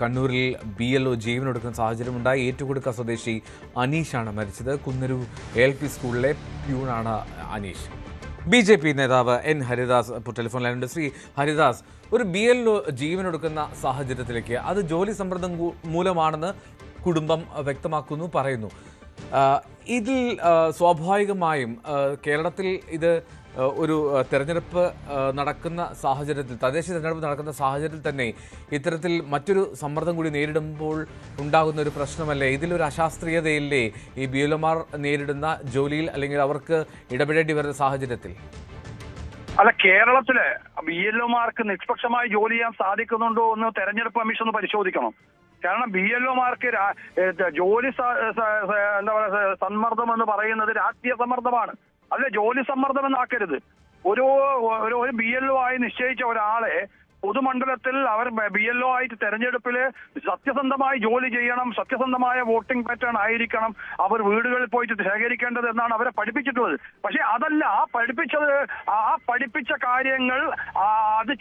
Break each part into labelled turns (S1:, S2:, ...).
S1: കണ്ണൂരിൽ B L O ജീവനൊടുക്കുന്ന സാഹചര്യമുണ്ടായി. ഏറ്റുകൊടുക്ക സ്വദേശി അനീഷാണ് മരിച്ചത്. കുന്നരു എൽ പി സ്കൂളിലെ പ്യൂണാണ് അനീഷ്. ബി ജെ പി നേതാവ് എൻ ഹരിദാസ് ടെലിഫോൺ ലൈനുണ്ട് ശ്രീ ഹരിദാസ് ഒരു ബി എൽ ഒ ജീവനൊടുക്കുന്ന സാഹചര്യത്തിലേക്ക് അത് ജോലി സമ്മർദ്ദം മൂലമാണെന്ന് കുടുംബം വ്യക്തമാക്കുന്നു പറയുന്നു. ഇതിൽ സ്വാഭാവികമായും കേരളത്തിൽ ഇത് ഒരു തെരഞ്ഞെടുപ്പ് നടക്കുന്ന സാഹചര്യത്തിൽ തദ്ദേശ തെരഞ്ഞെടുപ്പ് നടക്കുന്ന സാഹചര്യത്തിൽ തന്നെ ഇത്തരത്തിൽ മറ്റൊരു സമ്മർദ്ദം കൂടി നേരിടുമ്പോൾ ഉണ്ടാകുന്ന ഒരു പ്രശ്നമല്ലേ? ഇതിലൊരു അശാസ്ത്രീയതയില്ലേ ഈ ബി നേരിടുന്ന ജോലിയിൽ അല്ലെങ്കിൽ അവർക്ക് ഇടപെടേണ്ടി വരുന്ന സാഹചര്യത്തിൽ?
S2: അല്ല കേരളത്തിൽ ബി എൽ ഒമാർക്ക് നിഷ്പക്ഷമായി ജോലി ചെയ്യാൻ സാധിക്കുന്നുണ്ടോ എന്ന് തെരഞ്ഞെടുപ്പ് കമ്മീഷൻ ഒന്ന് പരിശോധിക്കണം. കാരണം ബി എൽ ഒമാർക്ക് ജോലി എന്താ പറയുക സമ്മർദ്ദം എന്ന് പറയുന്നത് രാഷ്ട്രീയ സമ്മർദ്ദമാണ്. അല്ലെ ജോലി സമ്മർദ്ദം എന്നാക്കരുത് ഒരു ഒരു ബി എൽ ഒ ആയി നിശ്ചയിച്ച ഒരാളെ പൊതുമണ്ഡലത്തിൽ അവർ ബി എൽ ഒ ആയിട്ട് തെരഞ്ഞെടുപ്പിൽ സത്യസന്ധമായി ജോലി ചെയ്യണം സത്യസന്ധമായ വോട്ടിംഗ് പാറ്റേൺ ആയിരിക്കണം അവർ വീടുകളിൽ പോയിട്ട് ശേഖരിക്കേണ്ടത് എന്നാണ് അവരെ പഠിപ്പിച്ചിട്ടുള്ളത്. പക്ഷെ അതല്ല ആ പഠിപ്പിച്ചത് ആ പഠിപ്പിച്ച കാര്യങ്ങൾ അത്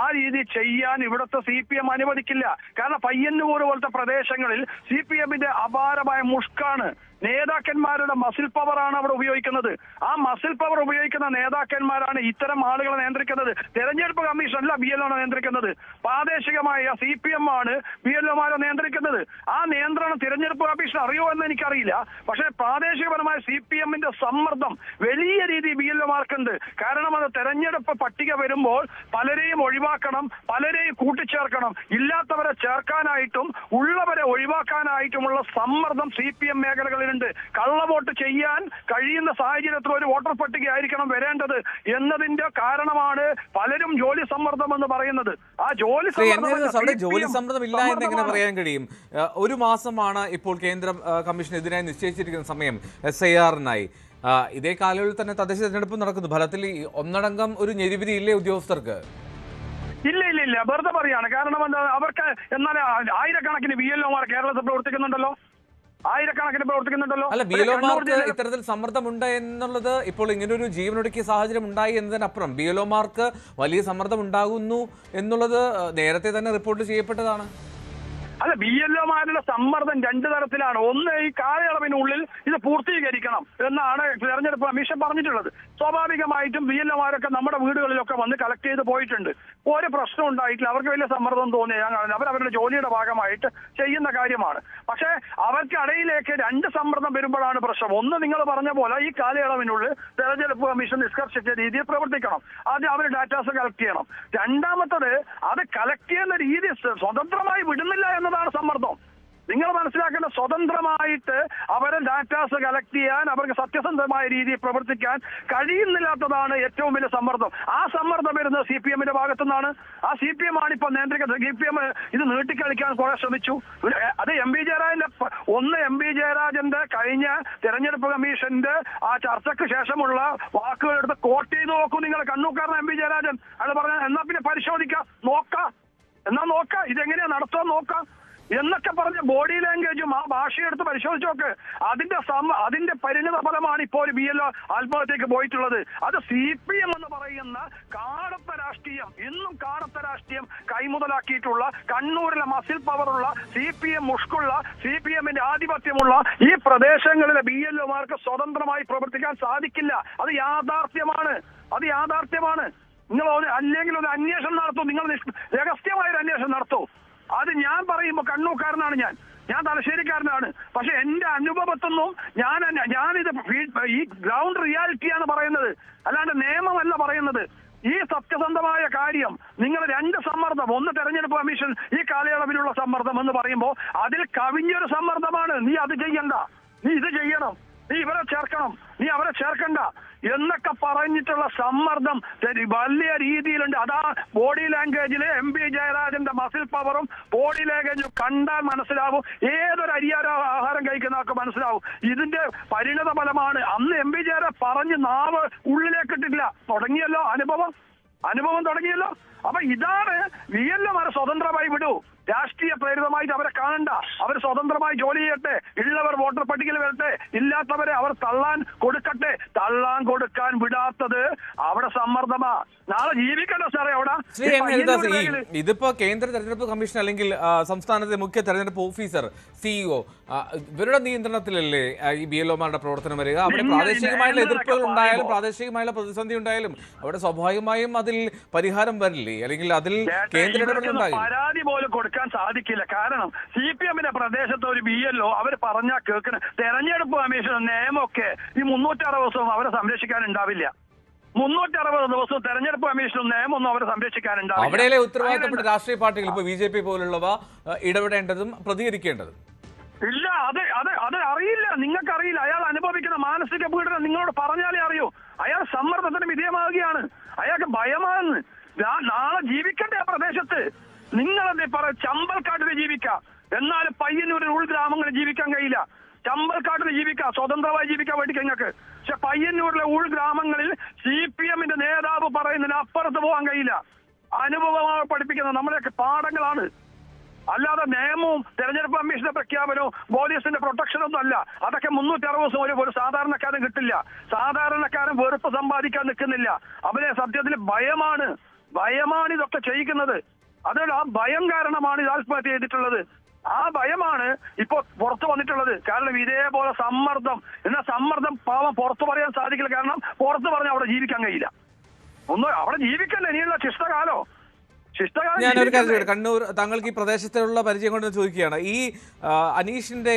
S2: ആ രീതി ചെയ്യാൻ ഇവിടുത്തെ സി പി എം അനുവദിക്കില്ല. കാരണം പയ്യന്നൂർ പോലത്തെ പ്രദേശങ്ങളിൽ സി പി എമ്മിന്റെ അപാരമായ മുഷ്കാണ്. നേതാക്കന്മാരുടെ മസിൽ പവറാണ് അവിടെ ഉപയോഗിക്കുന്നത്. ആ മസിൽ പവർ ഉപയോഗിക്കുന്ന നേതാക്കന്മാരാണ് ഇത്തരം ആളുകളെ നിയന്ത്രിക്കുന്നത്. തെരഞ്ഞെടുപ്പ് കമ്മീഷൻ അല്ല ബി എൽ ഒ നിയന്ത്രിക്കുന്നത്. പ്രാദേശികമായ സി പി എം ആണ് ബി എൽ ഒമാരെ നിയന്ത്രിക്കുന്നത്. ആ നിയന്ത്രണം തിരഞ്ഞെടുപ്പ് കമ്മീഷൻ അറിയോ എന്ന് എനിക്കറിയില്ല. പക്ഷേ പ്രാദേശികപരമായ സി പി എമ്മിന്റെ സമ്മർദ്ദം വലിയ രീതി ബി എൽ ഒമാർക്കുണ്ട് കാരണം അത് തെരഞ്ഞെടുപ്പ് പട്ടിക വരുമ്പോൾ പലരെയും ഒഴിവാക്കണം പലരെയും കൂട്ടിച്ചേർക്കണം. ഇല്ലാത്തവരെ ചേർക്കാനായിട്ടും ഉള്ളവരെ ഒഴിവാക്കാനായിട്ടുമുള്ള സമ്മർദ്ദം സി പി എം മേഖലകളിലുണ്ട് കള്ളവോട്ട് ചെയ്യാൻ കഴിയുന്ന സാഹചര്യത്തിൽ ഒരു വോട്ടർ പട്ടിക ആയിരിക്കണം വരേണ്ടത് എന്നതിന്റെ കാരണമാണ് പലരും ജോലി സമ്മർദ്ദം എന്ന് പറയുന്നത്. ആ ജോലി
S1: ജോലി സമ്മർദ്ദം ഇല്ല എന്ന് എങ്ങനെ പറയാൻ കഴിയും? ഒരു മാസമാണ് ഇപ്പോൾ കേന്ദ്ര കമ്മീഷൻ ഇതിനായി നിശ്ചയിച്ചിരിക്കുന്ന സമയം എസ് ഐ ആറിനായി. ഇതേ കാലയളവിൽ തന്നെ തദ്ദേശ തെരഞ്ഞെടുപ്പ് നടക്കുന്നു. ഫലത്തിൽ ഒന്നടങ്കം ഒരു ഞെരുവിധി ഇല്ലേ ഉദ്യോഗസ്ഥർക്ക്?
S2: ഇല്ല ഇല്ല ഇല്ല. വെറുതെ പറയാണ്. കാരണം എന്താ അവർക്ക് എന്നാൽ ആയിരക്കണക്കിന് ബി എൽ ഒമാർ കേരളത്തിൽ പ്രവർത്തിക്കുന്നുണ്ടല്ലോ. ആയിരക്കണക്കിന് പ്രവർത്തിക്കുന്നുണ്ടല്ലോ.
S1: അല്ല ബിയലോമാർക്ക്
S2: ഒരു
S1: ഇത്തരത്തിൽ സമ്മർദ്ദമുണ്ട് എന്നുള്ളത് ഇപ്പോൾ ഇങ്ങനൊരു ജീവനൊടുക്കിയ സാഹചര്യം ഉണ്ടായി എന്നതിനപ്പുറം ബിയലോമാർക്ക് വലിയ സമ്മർദ്ദം ഉണ്ടാകുന്നു എന്നുള്ളത് നേരത്തെ തന്നെ റിപ്പോർട്ട് ചെയ്യപ്പെട്ടതാണ്.
S2: അല്ല ബി എൽ ഒമാരുടെ സമ്മർദ്ദം രണ്ടു തരത്തിലാണ്. ഒന്ന് ഈ കാലയളവിനുള്ളിൽ ഇത് പൂർത്തീകരിക്കണം എന്നാണ് തെരഞ്ഞെടുപ്പ് കമ്മീഷൻ പറഞ്ഞിട്ടുള്ളത്. സ്വാഭാവികമായിട്ടും ബി എൽ ഒമാരൊക്കെ നമ്മുടെ വീടുകളിലൊക്കെ വന്ന് കളക്ട് ചെയ്ത് പോയിട്ടുണ്ട്. ഒരു പ്രശ്നം ഉണ്ടായിട്ടില്ല. അവർക്ക് വലിയ സമ്മർദ്ദം തോന്നിയ ഞാൻ കാണുന്നത് അവർ അവരുടെ ജോലിയുടെ ഭാഗമായിട്ട് ചെയ്യുന്ന കാര്യമാണ്. പക്ഷേ അവർക്കിടയിലേക്ക് രണ്ട് സമ്മർദ്ദം വരുമ്പോഴാണ് പ്രശ്നം. ഒന്ന് നിങ്ങൾ പറഞ്ഞ പോലെ ഈ കാലയളവിനുള്ളിൽ തെരഞ്ഞെടുപ്പ് കമ്മീഷൻ നിഷ്കർഷിച്ച രീതിയിൽ പ്രവർത്തിക്കണം. ആദ്യം അവർ ഡാറ്റാസ് കളക്ട് ചെയ്യണം. രണ്ടാമത്തത് അത് കളക്ട് ചെയ്യുന്ന രീതി സ്വതന്ത്രമായി വിടുന്നില്ല എന്നതാണ് സമ്മർദ്ദം. നിങ്ങൾ മനസ്സിലാക്കേണ്ട സ്വതന്ത്രമായിട്ട് അവരെ ഡാറ്റാസ് കളക്ട് ചെയ്യാൻ അവർക്ക് സത്യസന്ധമായ രീതിയിൽ പ്രവർത്തിക്കാൻ കഴിയുന്നില്ലാത്തതാണ് ഏറ്റവും വലിയ സമ്മർദ്ദം. ആ സമ്മർദ്ദം വരുന്നത് സി പി എമ്മിന്റെ ഭാഗത്തു നിന്നാണ് ആ സി പി എം ആണ് ഇപ്പോൾ നിയന്ത്രിക്കുന്നത്. സി പി എം ഇത് നീട്ടിക്കളിക്കാൻ കുറെ ശ്രമിച്ചു. അത് എം പി ജയരാജന്റെ ഒന്ന് എം പി ജയരാജന്റെ കഴിഞ്ഞ തെരഞ്ഞെടുപ്പ് കമ്മീഷന്റെ ആ ചർച്ചയ്ക്ക് ശേഷമുള്ള വാക്കുകൾ എടുത്ത് കോട്ട് ചെയ്ത് നോക്കൂ നിങ്ങൾ. കണ്ണൂക്കാരൻ എം പി ജയരാജൻ. അത് പറഞ്ഞ എന്നാ പിന്നെ പരിശോധിക്കാം. നോക്കാം. എന്നാ നോക്കാം. ഇതെങ്ങനെയാ നടത്താൻ നോക്കാം. എന്നൊക്കെ പറഞ്ഞ ബോഡി ലാംഗ്വേജും ആ ഭാഷയെടുത്ത് പരിശോധിച്ച് നോക്ക്. അതിന്റെ സമ അതിന്റെ പരിണിത ഫലമാണ് ഇപ്പോൾ ഒരു ബി എൽ ആത്മഹത്യക്ക് പോയിട്ടുള്ളത്. അത് സി പി എം എന്ന് പറയുന്ന കാടത്ത രാഷ്ട്രീയം ഇന്നും കാടത്ത രാഷ്ട്രീയം കൈമുതലാക്കിയിട്ടുള്ള കണ്ണൂരിലെ മസിൽ പവറുള്ള സി പി എം മുഷ്കുള്ള സി പി എമ്മിന്റെ ആധിപത്യമുള്ള ഈ പ്രദേശങ്ങളിലെ ബി എൽ ഒമാർക്ക് സ്വതന്ത്രമായി പ്രവർത്തിക്കാൻ സാധിക്കില്ല. അത് യാഥാർത്ഥ്യമാണ്. അത് യാഥാർത്ഥ്യമാണ്. നിങ്ങൾ അല്ലെങ്കിൽ ഒരു അന്വേഷണം നടത്തൂ. നിങ്ങൾ രഹസ്യമായ ഒരു അന്വേഷണം നടത്തൂ. അത് ഞാൻ പറയുമ്പോൾ കണ്ണൂക്കാരനാണ് ഞാൻ. ഞാൻ തലശ്ശേരിക്കാരനാണ്. പക്ഷെ എന്റെ അനുഭവത്തൊന്നും ഞാൻ ഞാനിത് ഈ ഗ്രൗണ്ട് റിയാലിറ്റിയാണ് പറയുന്നത്. അല്ലാണ്ട് നിയമമല്ല പറയുന്നത്. ഈ സത്യസന്ധമായ കാര്യം നിങ്ങൾ രണ്ട് സമ്മർദ്ദം ഒന്ന് തെരഞ്ഞെടുപ്പ് കമ്മീഷൻ ഈ കാലയളവിലുള്ള സമ്മർദ്ദം എന്ന് പറയുമ്പോൾ അതിൽ കവിഞ്ഞൊരു സമ്മർദ്ദമാണ്. നീ അത് ചെയ്യണ്ട. നീ ഇത് ചെയ്യണം. നീ ഇവരെ ചേർക്കണം. നീ അവരെ ചേർക്കണ്ട. എന്നൊക്കെ പറഞ്ഞിട്ടുള്ള സമ്മർദ്ദം വലിയ രീതിയിലുണ്ട്. അതാ ബോഡി ലാംഗ്വേജിൽ എം പി ജയരാജന്റെ മസിൽ പവറും ബോഡി ലാംഗ്വേജും കണ്ടാൽ മനസ്സിലാവും. ഏതൊരു അരിയാര ആഹാരം കഴിക്കുന്ന ആൾക്ക് മനസ്സിലാവും. ഇതിന്റെ പരിണത ഫലമാണ്. അന്ന് എം പി ജയരാജ് പറഞ്ഞ് നാവ് ഉള്ളിലേക്ക് ഇട്ടിട്ടില്ല. തുടങ്ങിയല്ലോ അനുഭവം. അനുഭവം തുടങ്ങിയല്ലോ. അപ്പൊ ഇതാണ് വി എൽ സ്വതന്ത്രമായി വിടൂ. രാഷ്ട്രീയ പ്രേരിതമായിട്ട് അവരെ കാണണ്ട. അവർ സ്വതന്ത്രമായി ജോലി ചെയ്യട്ടെ. ഉള്ളവർ വോട്ടർ പട്ടികയിൽ വരട്ടെ. ഇല്ലാത്തവരെ അവർ തള്ളാൻ കൊടുക്കട്ടെ. തള്ളാൻ കൊടുക്കാൻ വിടാത്തത് അവിടെ സമ്മർദ്ദമാ. നാളെ ജീവിക്കണ്ട സാറേ അവിടെ?
S1: ഇതിപ്പോ കേന്ദ്ര തെരഞ്ഞെടുപ്പ് കമ്മീഷൻ അല്ലെങ്കിൽ സംസ്ഥാനത്തെ മുഖ്യ തെരഞ്ഞെടുപ്പ് ഓഫീസർ സിഇഒ ഇവരുടെ നിയന്ത്രണത്തിലല്ലേ ഈ ബി എൽ ഒമാരുടെ പ്രവർത്തനം വരിക? അവിടെ പ്രാദേശികമായുള്ള എതിർപ്പുകൾ ഉണ്ടായാലും പ്രാദേശികമായുള്ള പ്രതിസന്ധി ഉണ്ടായാലും അവിടെ സ്വാഭാവികമായും അതിൽ പരിഹാരം വരില്ലേ? അല്ലെങ്കിൽ അതിൽ കേന്ദ്ര
S2: പരാതി പോലും കൊടുക്കാൻ സാധിക്കില്ല. കാരണം സി പി എമ്മിന്റെ പ്രദേശത്ത് ഒരു ബി എൽ ഒ അവർ പറഞ്ഞാൽ കേൾക്കണം തെരഞ്ഞെടുപ്പ് കമ്മീഷൻ നിയമമൊക്കെ ഈ മുന്നൂറ്ററുപത് ദിവസവും അവരെ സംരക്ഷിക്കാൻ ഉണ്ടാവില്ല മുന്നൂറ്ററുപത് ദിവസവും തെരഞ്ഞെടുപ്പ് കമ്മീഷനും നിയമമൊന്നും അവരെ സംരക്ഷിക്കാൻ ഉണ്ടാവില്ല
S1: അവിടെയല്ലേ ഉത്തരവാദിത്തപ്പെട്ട രാഷ്ട്രീയ പാർട്ടികൾ? ഇപ്പൊ ബി ജെ പി പോലുള്ളവ ഇടപെടേണ്ടതും പ്രതികരിക്കേണ്ടതും.
S2: ഇല്ല അത് അത് അത് അറിയില്ല. നിങ്ങൾക്കറിയില്ല. അയാൾ അനുഭവിക്കുന്ന മാനസിക പീഡനം നിങ്ങളോട് പറഞ്ഞാലേ അറിയൂ. അയാൾ സമ്മർദ്ദത്തിന് വിധേയമാവുകയാണ്. അയാൾക്ക് ഭയമാണെന്ന് നാളെ ജീവിക്കണ്ടേ ആ പ്രദേശത്ത്? നിങ്ങളെന്തേ പറ ചമ്പൽക്കാട്ടിൽ ജീവിക്കാം. എന്നാൽ പയ്യന്നൂരിൽ ഉൾഗ്രാമങ്ങളിൽ ജീവിക്കാൻ കഴിയില്ല. ചമ്പൽക്കാട്ടിൽ ജീവിക്കാം സ്വതന്ത്രമായി ജീവിക്കാൻ വേണ്ടി നിങ്ങൾക്ക്. പക്ഷെ പയ്യന്നൂരിലെ ഉൾഗ്രാമങ്ങളിൽ സി പി എമ്മിന്റെ നേതാവ് പറയുന്നതിന് അപ്പുറത്ത് പോകാൻ കഴിയില്ല. അനുഭവമായി പഠിപ്പിക്കുന്ന നമ്മളെയൊക്കെ പാഠങ്ങളാണ്. അല്ലാതെ നിയമവും തെരഞ്ഞെടുപ്പ് കമ്മീഷന്റെ പ്രഖ്യാപനവും പോലീസിന്റെ പ്രൊട്ടക്ഷനൊന്നും അല്ല. അതൊക്കെ മുന്നൂറ്റി അറുപത് ദിവസം ഒരു ഒരു സാധാരണക്കാരൻ കിട്ടില്ല. സാധാരണക്കാരൻ വെറുപ്പ് സമ്പാദിക്കാൻ നിൽക്കുന്നില്ല. അവരെ സത്യത്തിൽ ഭയമാണ്. ഭയമാണ് ഇതൊക്കെ ചെയ്യിക്കുന്നത് അതുകൊണ്ട് ആ ഭയം കാരണമാണ് ഇത് ആത്മഹത്യ ചെയ്തിട്ടുള്ളത്. ആ ഭയമാണ് ഇപ്പൊ പുറത്തു വന്നിട്ടുള്ളത്. കാരണം ഇതേപോലെ സമ്മർദ്ദം എന്നാ സമ്മർദ്ദം പാവം പുറത്തു പറയാൻ സാധിക്കില്ല. കാരണം പുറത്തു പറഞ്ഞാൽ അവിടെ ജീവിക്കാൻ കഴിയില്ല. ഒന്നും അവിടെ ജീവിക്കല്ലേ? ഇനിയുള്ള ശിഷ്ടകാലോ?
S1: ഞാനൊരു കാര്യം? ചോദിക്കട്ടെ. കണ്ണൂർ താങ്കൾക്ക് ഈ പ്രദേശത്തുള്ള പരിചയം കൊണ്ട് ചോദിക്കുകയാണ്. ഈ അനീഷിന്റെ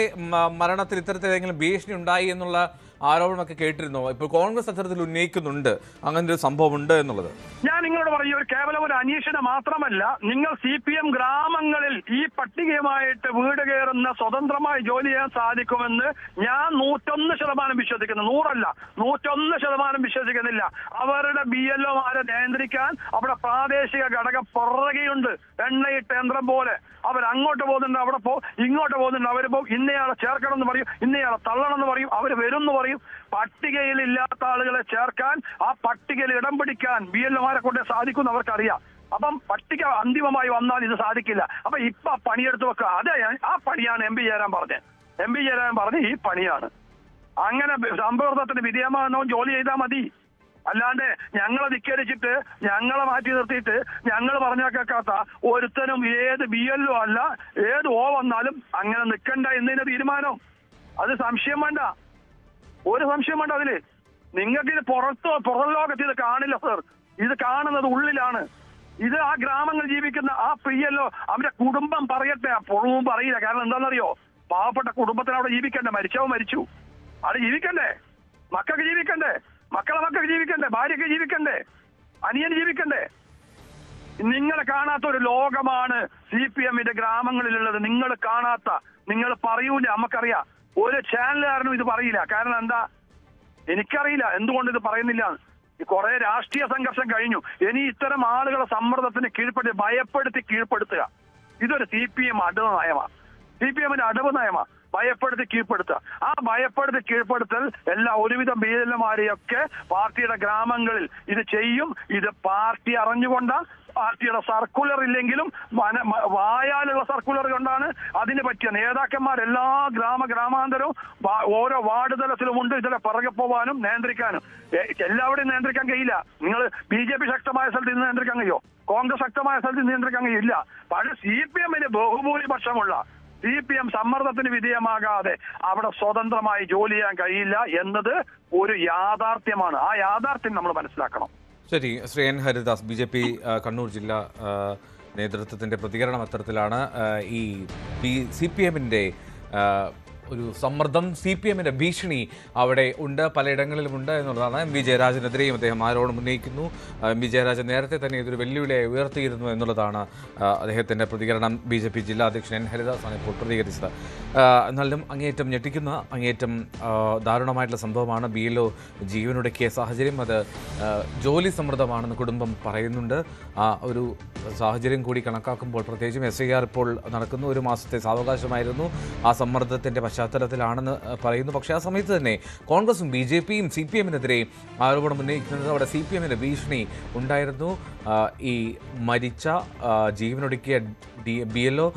S1: മരണത്തിൽ ഇത്തരത്തിലേതെങ്കിലും ഭീഷണി ഉണ്ടായി എന്നുള്ള ആരോപണമൊക്കെ കേട്ടിരുന്നോ? ഇപ്പോൾ കോൺഗ്രസ് അത്തരത്തിൽ ഉന്നയിക്കുന്നുണ്ട്. അങ്ങനെ ഒരു സംഭവം ഉണ്ട് എന്നുള്ളത്.
S2: ഞാൻ നിങ്ങളോട് പറയും ഒരു കേവലം ഒരു അന്വേഷണം മാത്രമല്ല നിങ്ങൾ സി പി എം ഗ്രാമങ്ങളിൽ ഈ പട്ടികയുമായിട്ട് വീട് കയറുന്ന സ്വതന്ത്രമായി ജോലി ചെയ്യാൻ സാധിക്കുമെന്ന് ഞാൻ നൂറ്റൊന്ന് ശതമാനം വിശ്വസിക്കുന്നു. നൂറല്ല നൂറ്റൊന്ന് ശതമാനം വിശ്വസിക്കുന്നില്ല. അവരുടെ ബി എൽ ഒമാരെ നിയന്ത്രിക്കാൻ അവിടെ പ്രാദേശിക ഘടകം പുറകെയുണ്ട്. എണ്ണയിട്ട് യന്ത്രം പോലെ. അവർ അങ്ങോട്ട് പോകുന്നുണ്ട് അവിടെ പോ ഇങ്ങോട്ട് പോകുന്നുണ്ട് അവർ പോകും ഇന്നയാളെ ചേർക്കണം എന്ന് പറയും ഇന്നയാളെ തള്ളണം എന്ന് പറയും അവർ വരും എന്ന് പറയും. പട്ടികയിൽ ഇല്ലാത്ത ആളുകളെ ചേർക്കാൻ ആ പട്ടികയിൽ ഇടം പിടിക്കാൻ ബി എൽ എമാരെ കൊണ്ട് സാധിക്കും അവർക്കറിയാം. അപ്പം പട്ടിക അന്തിമമായി വന്നാൽ ഇത് സാധിക്കില്ല. അപ്പൊ ഇപ്പൊ പണിയെടുത്ത് വെക്കുക അതെ ആ പണിയാണ് എം പി ജയരാൻ പറഞ്ഞത് എം പി ജയരാൻ പറഞ്ഞ ഈ പണിയാണ്. അങ്ങനെ സമ്പർദ്ദത്തിന് വിധേയമാകുന്നവൻ ജോലി ചെയ്താൽ മതി. അല്ലാണ്ട് ഞങ്ങളെ ധിക്കരിച്ചിട്ട് ഞങ്ങളെ മാറ്റി നിർത്തിയിട്ട് ഞങ്ങൾ പറഞ്ഞ കേൾക്കാത്ത ഒരുത്തനും ഏത് ബി എല്ലോ അല്ല ഏത് ഓ വന്നാലും അങ്ങനെ നിൽക്കണ്ട എന്നതിന്റെ തീരുമാനം. അത് സംശയം വേണ്ട. ഒരു സംശയം വേണ്ട അതിൽ. നിങ്ങൾക്ക് ഇത് പുറത്തോ പുറം ലോകത്ത് ഇത് കാണില്ല സർ ഇത് കാണുന്നത് ഉള്ളിലാണ്. ഇത് ആ ഗ്രാമങ്ങൾ ജീവിക്കുന്ന ആ പ്രിയല്ലോ അവരുടെ കുടുംബം പറയട്ടെ. പുറവും പറയില്ല കാരണം എന്താണെന്നറിയോ? പാവപ്പെട്ട കുടുംബത്തിന് അവിടെ ജീവിക്കണ്ടേ? മരിച്ചവ മരിച്ചു. അവിടെ ജീവിക്കണ്ടേ? മക്കൾക്ക് ജീവിക്കണ്ടേ? മക്കളെ മക്കൾക്ക് ജീവിക്കണ്ടേ? ഭാര്യക്ക് ജീവിക്കണ്ടേ? അനിയൻ ജീവിക്കണ്ടേ? നിങ്ങളെ കാണാത്ത ഒരു ലോകമാണ് സി പി എമ്മിന്റെ ഗ്രാമങ്ങളിലുള്ളത്. നിങ്ങൾ കാണാത്ത നിങ്ങൾ പറയൂല നമുക്കറിയാം ഒരു ചാനലുകാരനും ഇത് പറയില്ല. കാരണം എന്താ? എനിക്കറിയില്ല. എന്തുകൊണ്ട് ഇത് പറയുന്നില്ല? കുറെ രാഷ്ട്രീയ സംഘർഷം കഴിഞ്ഞു. ഇനി ഇത്തരം ആളുകളെ സമ്മർദ്ദത്തിന് കീഴ്പ്പെടുത്തി ഭയപ്പെടുത്തി കീഴ്പ്പെടുത്തുക. ഇതൊരു സി പി എം അടവ് നയമാണ് സി പി എമ്മിന്റെ അടവ് നയമാണ് ഭയപ്പെടുത്തി കീഴ്പ്പെടുത്തുക. ആ ഭയപ്പെടുത്തി കീഴ്പ്പെടുത്തൽ എല്ലാ ഒരുവിധം ഭീതന്മാരെയൊക്കെ പാർട്ടിയുടെ ഗ്രാമങ്ങളിൽ ഇത് ചെയ്യും. ഇത് പാർട്ടി അറിഞ്ഞുകൊണ്ട പാർട്ടിയുടെ സർക്കുലർ ഇല്ലെങ്കിലും വായാലുള്ള സർക്കുലർ കൊണ്ടാണ് അതിന് പറ്റിയ നേതാക്കന്മാർ എല്ലാ ഗ്രാമ ഗ്രാമാന്തരവും ഓരോ വാർഡ് തലത്തിലും ഉണ്ട്. ഇതിലെ പിറകെ പോവാനും നിയന്ത്രിക്കാനും. എല്ലാവരും നിയന്ത്രിക്കാൻ കഴിയില്ല. നിങ്ങൾ ബി ജെ പി ശക്തമായ സ്ഥലത്ത് നിന്ന് നിയന്ത്രിക്കാൻ കഴിയോ? കോൺഗ്രസ് ശക്തമായ സ്ഥലത്ത് നിയന്ത്രിക്കാൻ കഴിയില്ല. പക്ഷേ സി പി എമ്മിന് ബഹുഭൂരിപക്ഷമുള്ള സി പി എം സമ്മർദ്ദത്തിന് വിധേയമാകാതെ അവിടെ സ്വതന്ത്രമായി ജോലി ചെയ്യാൻ കഴിയില്ല എന്നത് ഒരു യാഥാർത്ഥ്യമാണ്. ആ യാഥാർത്ഥ്യം നമ്മൾ മനസ്സിലാക്കണം.
S1: ശരി Shri N Haridas B J P Kannur ജില്ലാ നേതൃത്വത്തിന്റെ പ്രതികരണം അത്തരത്തിലാണ് ഈ സി പി എമ്മിന്റെ ഒരു സമ്മർദ്ദം സി പി എമ്മിന്റെ ഭീഷണി അവിടെ ഉണ്ട് പലയിടങ്ങളിലുമുണ്ട് എന്നുള്ളതാണ് എം വി ജയരാജനെതിരെയും അദ്ദേഹം ആരോടും ഉന്നയിക്കുന്നു. എം വി ജയരാജൻ നേരത്തെ തന്നെ ഇതൊരു വെല്ലുവിളിയായി ഉയർത്തിയിരുന്നു എന്നുള്ളതാണ് അദ്ദേഹത്തിന്റെ പ്രതികരണം. ബി ജെ പി ജില്ലാ അധ്യക്ഷൻ എൻ ഹരിദാസാണ് ഇപ്പോൾ പ്രതികരിച്ചത്. എന്നാലും അങ്ങേയറ്റം ഞെട്ടിക്കുന്ന അങ്ങേയറ്റം ദാരുണമായിട്ടുള്ള സംഭവമാണ് ബി എൽ ഒ ജീവനൊടുക്കിയ സാഹചര്യം. അത് ജോലി സമ്മർദ്ദമാണെന്ന് കുടുംബം പറയുന്നുണ്ട്. ആ ഒരു സാഹചര്യം കൂടി കണക്കാക്കുമ്പോൾ പ്രത്യേകിച്ചും എസ് ഐ ആർ ഇപ്പോൾ നടക്കുന്നു. ഒരു മാസത്തെ സാവകാശമായിരുന്നു. ആ സമ്മർദ്ദത്തിന്റെ പശ്ചാത്തലത്തിൽ പശ്ചാത്തലത്തിലാണെന്ന് പറയുന്നു. പക്ഷേ ആ സമയത്ത് തന്നെ കോൺഗ്രസും ബി ജെ പിയും സി പി എമ്മിനെതിരെ ആരോപണം ഉന്നയിക്കുന്നത് അവിടെ സി പി എമ്മിന്റെ ഭീഷണി ഉണ്ടായിരുന്നു. ഈ മരിച്ച ജീവനൊടുക്കിയ ഡി ബി എൽ ഒ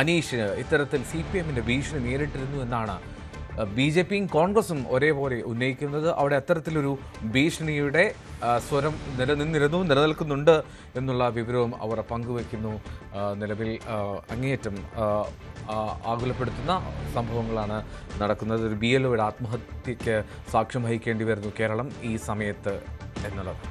S1: അനീഷിന് ഇത്തരത്തിൽ സി പി എമ്മിന്റെ ഭീഷണി നേരിട്ടിരുന്നു എന്നാണ് ബി ജെ പിയും കോൺഗ്രസും ഒരേപോലെ ഉന്നയിക്കുന്നത് അവിടെ അത്തരത്തിലൊരു ഭീഷണിയുടെ സ്വരം നിലനിന്നിരുന്നു നിലനിൽക്കുന്നുണ്ട് എന്നുള്ള വിവരവും അവർ പങ്കുവയ്ക്കുന്നു. നിലവിൽ അങ്ങേയറ്റം ആകുലപ്പെടുത്തുന്ന സംഭവങ്ങളാണ് നടക്കുന്നത്. ഒരു ബി എൽ ഒയുടെ ആത്മഹത്യക്ക് സാക്ഷ്യം വഹിക്കേണ്ടി വരുന്നു കേരളം ഈ സമയത്ത് എന്നുള്ളത്.